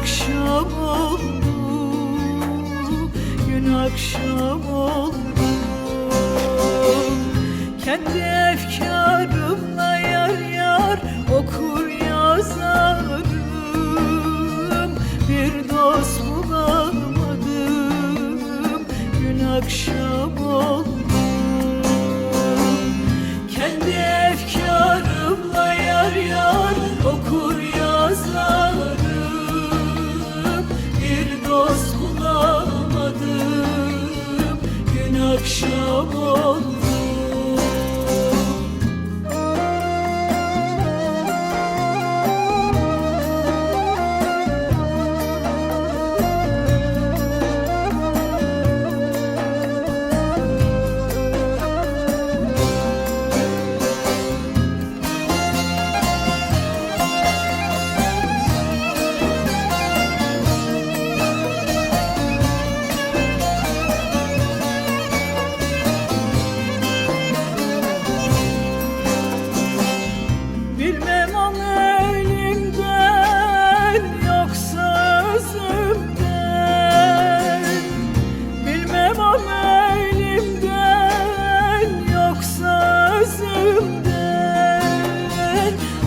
akşam oldu. Gün akşam oldu. Kendi efkarımla yar yar okur yazarım. Bir dost bulamadım. Gün akşam akşam oldu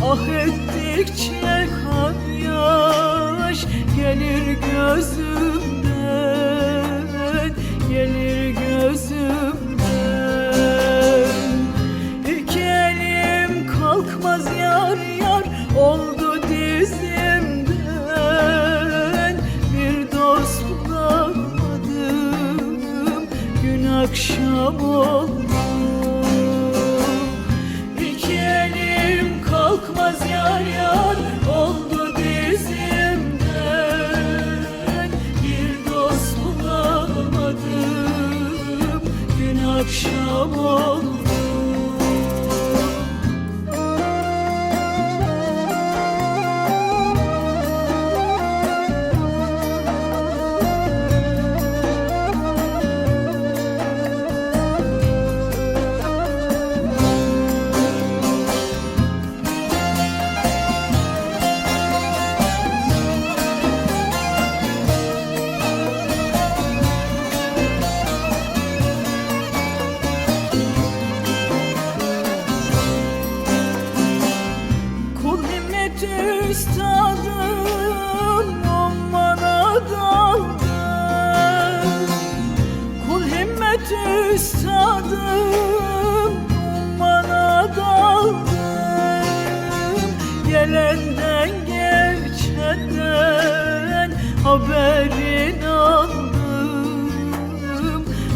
Ah ettikçe kan yaş gelir gözümden Gelir Haberin aldım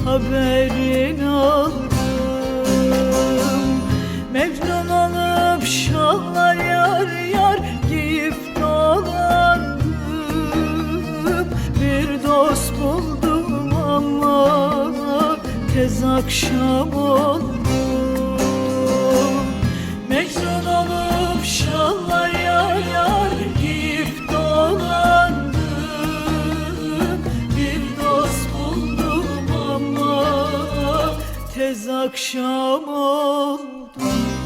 Haberin aldım. Mecnun olup şallar yar yar giyip dolandım. Bir dost buldum ama tez akşam oldu tez akşam oldu